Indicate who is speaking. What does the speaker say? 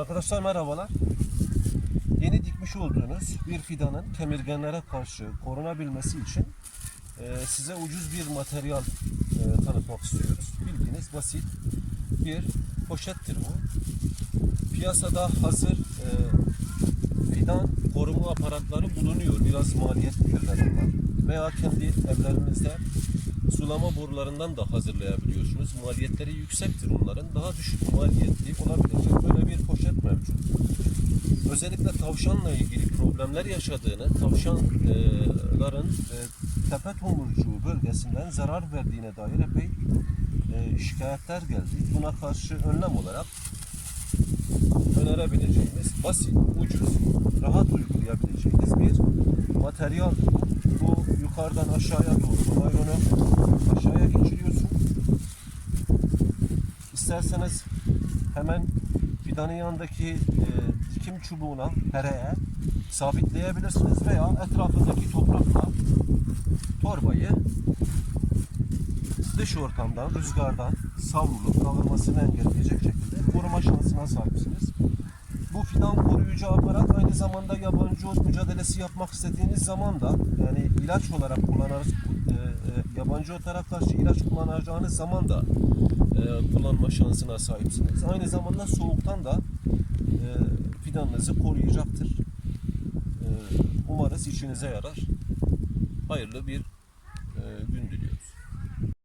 Speaker 1: Arkadaşlar merhabalar. Yeni dikmiş olduğunuz bir fidanın kemirgenlere karşı korunabilmesi için e, size ucuz bir materyal e, tanıtmak istiyoruz. Bildiğiniz basit bir poşettir bu. Piyasada hazır e, fidan koruma aparatları bulunuyor. Biraz maliyetlidirler onlar. Veya kendi evlerinizde sulama borularından da hazırlayabiliyorsunuz. Maliyetleri yüksektir onların. Daha düşük maliyetli olabilecek böyle bir poşet mevcut. Özellikle tavşanla ilgili problemler yaşadığını, tavşanların e, tepe tomurcuğu bölgesinden zarar verdiğine dair epey e, şikayetler geldi. Buna karşı önlem olarak önerebileceğimiz basit, ucuz, rahat uygulayabileceğiniz bir materyal. Yukarıdan aşağıya doğru naylonu aşağıya geçiriyorsun. İsterseniz hemen fidanın yanındaki e, dikim çubuğuna, hereye sabitleyebilirsiniz veya etrafındaki toprakla torbayı dış ortamdan, rüzgardan savrulup dağılmasını engelleyecek şekilde koruma şansına sahipsiniz. Bu fidan koruyucu aparat aynı zamanda yabancı ot mücadelesi yapmak istediğiniz zaman da yani ilaç olarak kullanırız, e, e, yabancı otlara karşı ilaç kullanacağınız zaman da e, kullanma şansına sahipsiniz. Aynı zamanda soğuktan da e, fidanınızı koruyacaktır. E, umarız işinize yarar. Hayırlı bir e,